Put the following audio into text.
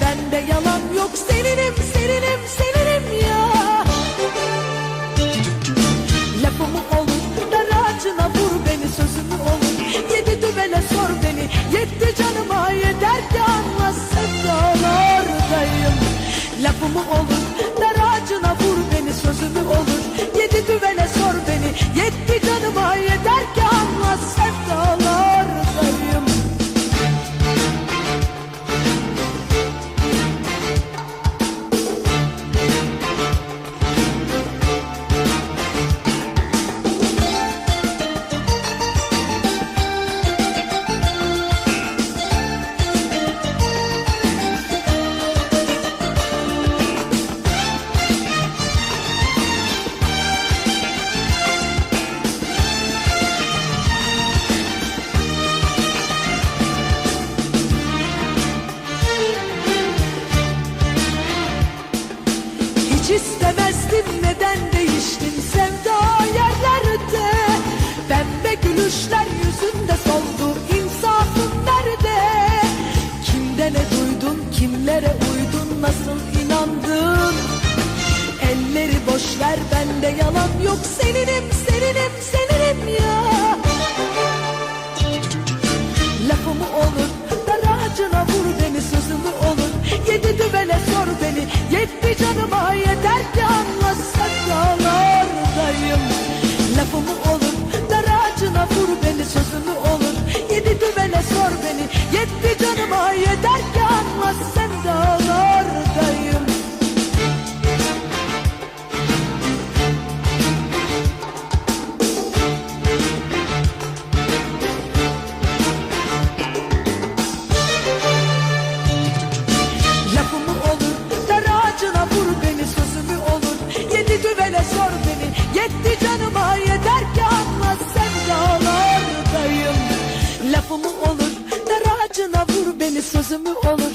bende yalan yok seninim seninim Hiç istemezdim neden değiştin sevda yerlerde Pembe gülüşler yüzünde soldu. İnsafın nerede? Kimde ne duydun kimlere uydun nasıl inandın? Elleri boş ver bende yalan yok. Seninim seninim seninim ya. Lafımı olur dar ağacına vur beni sözümü olur. Yedi düvele sor beni yetti canıma ağacına vur beni sözümü olur